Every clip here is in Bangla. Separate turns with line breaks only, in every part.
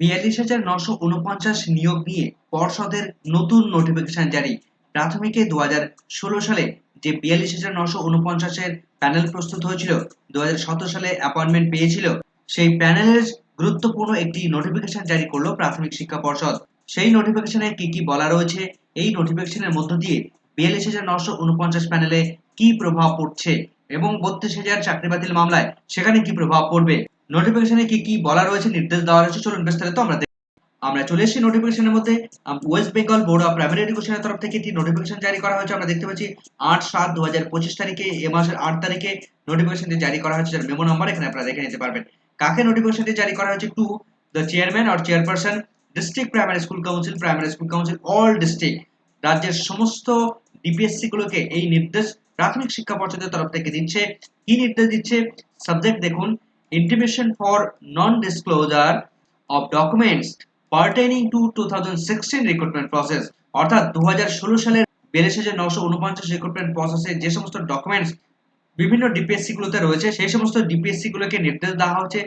বিয়াল্লিশ হাজার নশো উনপঞ্চাশ নিয়োগ নিয়ে পর্ষদের নতুন নোটিফিকেশন জারি। প্রাথমিকে দু হাজার ষোলো সালে যে বিয়াল্লিশ হাজার নশো উনপঞ্চাশের প্যানেল প্রস্তুত হয়েছিল দু হাজার সতেরো সালে অ্যাপয়েন্টমেন্ট পেয়েছিল, সেই প্যানেলের গুরুত্বপূর্ণ একটি নোটিফিকেশন জারি করল প্রাথমিক শিক্ষা পর্ষদ। সেই নোটিফিকেশনে কি কি বলা রয়েছে? এই নোটিফিকেশনের মধ্য দিয়ে বিয়াল্লিশ হাজার নশো উনপঞ্চাশ প্যানেলে কি প্রভাব পড়ছে এবং বত্রিশ হাজার চাকরি বাতিল মামলায় সেখানে কি প্রভাব পড়বে? নোটিফিকেশনে কি কি বলা রয়েছে, নির্দেশ দেওয়া রয়েছে, চলুন বিস্তারিত আমরা। আমরা চলে এসেছি নোটিফিকেশনের মধ্যে। West Bengal board of primary এডুকেশনের তরফ থেকে একটি নোটিফিকেশন জারি করা হয়েছে। আমরা দেখতে পাচ্ছি, আট সাত দু হাজার পঁচিশ তারিখে, এ মাসের আট তারিখে নোটিফিকেশনটি জারি করা হয়েছে। যার মেমো নাম্বার এখানে আপনারা দেখে নিতে পারবেন। কাকে নোটিফিকেশনটি জারি করা হয়েছে? To the chairman or chairperson district primary school council primary school council all district রাজ্যের সমস্ত ডিপিএসসি গুলোকে এই নির্দেশ প্রাথমিক শিক্ষা পর্ষদের তরফ থেকে দিচ্ছে। কি নির্দেশ দিচ্ছে? সাবজেক্ট দেখুন intimation for non-disclosure of documents pertaining to 2016 recruitment process. অর্থাৎ 2016 সালের বিয়াল্লিশ হাজার নশো উনপঞ্চাশ রিক্রুটমেন্ট প্রসেসে যে সমস্ত ডকুমেন্টস বিভিন্ন ডিপিএসসি গুলোতে রয়েছে, সেই সমস্ত ডিপিএসসি গুলোকে নির্দেশ দেওয়া হচ্ছে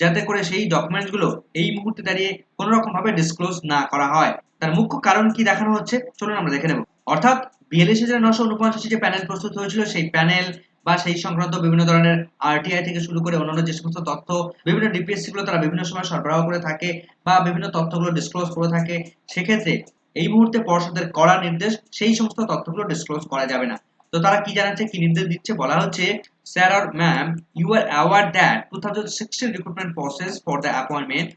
যাতে করে সেই ডকুমেন্টসগুলো এই মুহূর্তে দাঁড়িয়ে কোনো রকম ভাবে ডিসক্লোজ না করা হয়। তার মুখ্য কারণ কি দেখানো হচ্ছে? চলুন আমরা দেখে নেব। অর্থাৎ বিয়াল্লিশ হাজার নশো উনপঞ্চাশে যে প্যানেল প্রস্তুত হয়েছিল, সেই প্যানেল বা সেই সংক্রান্ত বিভিন্ন ধরনের আরটিআই থেকে শুরু করে অন্যান্য যে সমস্ত তথ্য, বিভিন্ন ডিপিএসসি গুলো তারা বিভিন্ন সময় সরবরাহ করে থাকে বা বিভিন্ন তথ্যগুলো ডিসক্লোজ করে থাকে, সেক্ষেত্রে এই মুহূর্তে পর্ষদের কড়া নির্দেশ সেই সমস্ত তথ্যগুলো ডিসক্লোজ করা যাবে না। তো তারা কি জানাচ্ছে, কি নির্দেশ দিচ্ছে? বলা হচ্ছে sir R ma'am you are aware that two thousand sixteen recruitment process for the appointment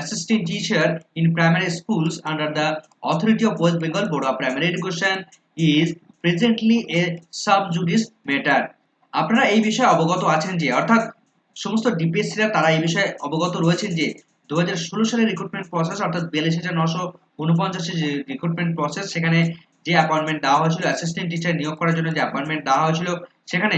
assistant teacher in primary schools under the authority of West Bengal Board of Primary Education is presently a sub judice matter. আপনারা এই বিষয়ে অবগত আছেন যে, অর্থাৎ সমস্ত ডিপিএসসিরা তারা এই বিষয়ে অবগত রয়েছেন যে, দুহাজার ষোলো সালের রিক্রুটমেন্ট প্রসেস অর্থাৎ বিয়াল্লিশ হাজার নশো উনপঞ্চাশের যে রিক্রুটমেন্ট প্রসেস সেখানে যে অ্যাপয়েন্টমেন্ট দেওয়া হয়েছিল অ্যাসিস্ট্যান্ট টিচার নিয়োগ করার জন্য যে অ্যাপয়েন্টমেন্ট দেওয়া হয়েছিল, সেখানে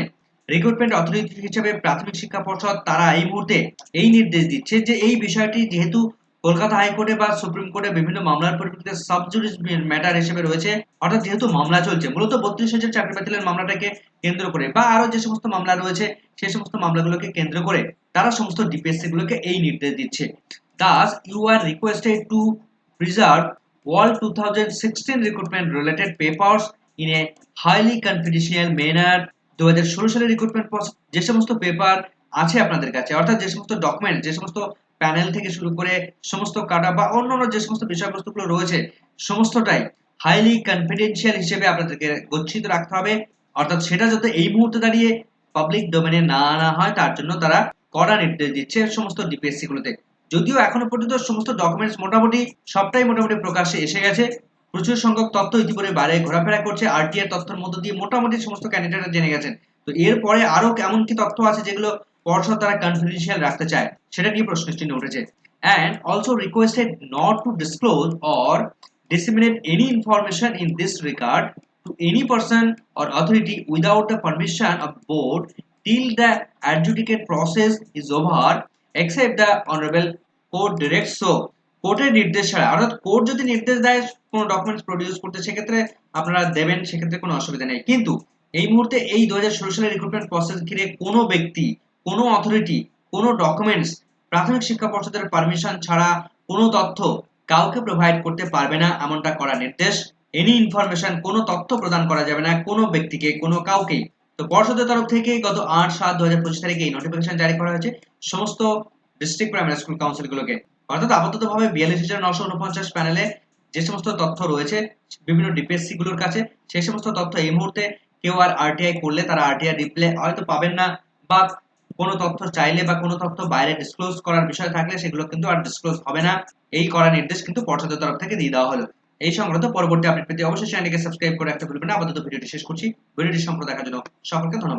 রিক্রুটমেন্ট অথরিটি হিসেবে প্রাথমিক শিক্ষা পর্ষদ তারা এই মুহূর্তে এই নির্দেশ দিচ্ছে যে, এই বিষয়টি যেহেতু কলকাতা হাইকোর্টে বা সুপ্রিম কোর্টে বিভিন্ন মামলার পরিপ্রেক্ষিতে সাবজুডিস ম্যাটার হিসেবে রয়েছে। অর্থাৎ যেহেতু মামলা চলছে, মূলত বত্রিশ হাজার চাকরি বাতিলের মামলাটাকে কেন্দ্র করে বা আরও যে সমস্ত মামলা রয়েছে, সে সমস্ত মামলাগুলোকে কেন্দ্র করে তারা সমস্ত ডিপিএসসি গুলোকে এই নির্দেশ দিচ্ছে। Thus you are requested to preserve all 2016 recruitment related papers in a highly confidential manner 2016 সালের রিক্রুটমেন্ট যে সমস্ত পেপার আছে আপনাদের কাছে, অর্থাৎ যে সমস্ত ডকুমেন্ট যে সমস্ত প্যানেল থেকে শুরু করে সমস্ত কাটা বা অন্যান্য যে সমস্ত বিষয়বস্তুগুলো রয়েছে, সমস্তটাই হাইলি কনফিডেন্সিয়াল হিসেবে আপনাদেরকে গচ্ছিত রাখতে হবে। অর্থাৎ সেটা যাতে এই মুহূর্তে দাঁড়িয়ে পাবলিক ডোমেনে না আনা হয়, তার জন্য তারা কড়া নির্দেশ দিচ্ছে সমস্ত ডিপিএসসি গুলোতে যদিও এখনও পর্যন্ত সমস্ত ডকুমেন্টস মোটামুটি সবটাই মোটামুটি প্রকাশ্যে এসে গেছে। প্রচুর সংখ্যক তথ্য ইতিপূর্বে বাইরে ঘোরাফেরা করছে আরটিআর তথ্যের মধ্য দিয়ে মোটামুটি সমস্ত ক্যান্ডিডেটরা জেনে গেছেন। তো এরপরে আরও কেমন কি তথ্য আছে যেগুলো পর্ষদ তারা কনফিডেন্সিয়াল রাখতে চায়, সেটা নিয়ে প্রশ্ন চিহ্ন উঠেছে। And also requested not to disclose or disseminate any information in this regard to any person or authority without the permission of board till the adjudicate process is over, except the honorable court directs. So কোর্টের নির্দেশ ছাড়া, অর্থাৎ কোর্ট যদি নির্দেশ দেয়, কোনো ডকুমেন্টস প্রডিউস করতে, সেক্ষেত্রে আপনারা দেবেন, সেক্ষেত্রে কোনো অসুবিধা নেই। কিন্তু এই মুহূর্তে এই দু হাজার ষোলো সালের রিক্রুটমেন্ট প্রসেস ঘিরে কোনো ব্যক্তি কোনো অথরিটি কোনো ডকুমেন্টস প্রাথমিক শিক্ষা পর্ষদের পারমিশন ছাড়া কোনো তথ্য কাউকে প্রোভাইড করতে পারবে না এমনটা করা নির্দেশ। এনি ইনফরমেশন কোনো তথ্য প্রদান করা যাবে না কোনো ব্যক্তিকে, কোনো কাউকে। তো পর্ষদের তরফ থেকে গত আট সাত দু হাজার পঁচিশ তারিখে এই নোটিফিকেশন জারি করা হয়েছে সমস্ত ডিস্ট্রিক্ট প্রাইমারি স্কুল কাউন্সিলগুলোকে অর্থাৎ আপাতত ভাবে বিয়াল্লিশ হাজার নশো উনপঞ্চাশ প্যানেলে যে সমস্ত তথ্য রয়েছে, বিভিন্ন ডিপিএসসি গুলোর কাছে, সেই সমস্ত তথ্য এই মুহূর্তে কেউ আর আরটিআই করলে তারা আরটিআই রিপ্লে হয়তো পাবেন না বা কোনো তথ্য চাইলে বা কোনো তথ্য বাইরে ডিসক্লোজ করার বিষয় থাকলে সেগুলো কিন্তু আর ডিসক্লোজ হবে না। এই করা নির্দেশ কিন্তু পর্ষদের তরফ থেকে দিয়ে দেওয়া হলো। এই সংক্রান্ত পরবর্তী আপডেট পেতে অবশ্যই চ্যানেলটিকে সাবস্ক্রাইব করে রাখতে ভুলবেন না। আপাতত ভিডিওটি শেষ করছি। ভিডিওটি সম্পর্কে দেখার জন্য সকলকে ধন্যবাদ।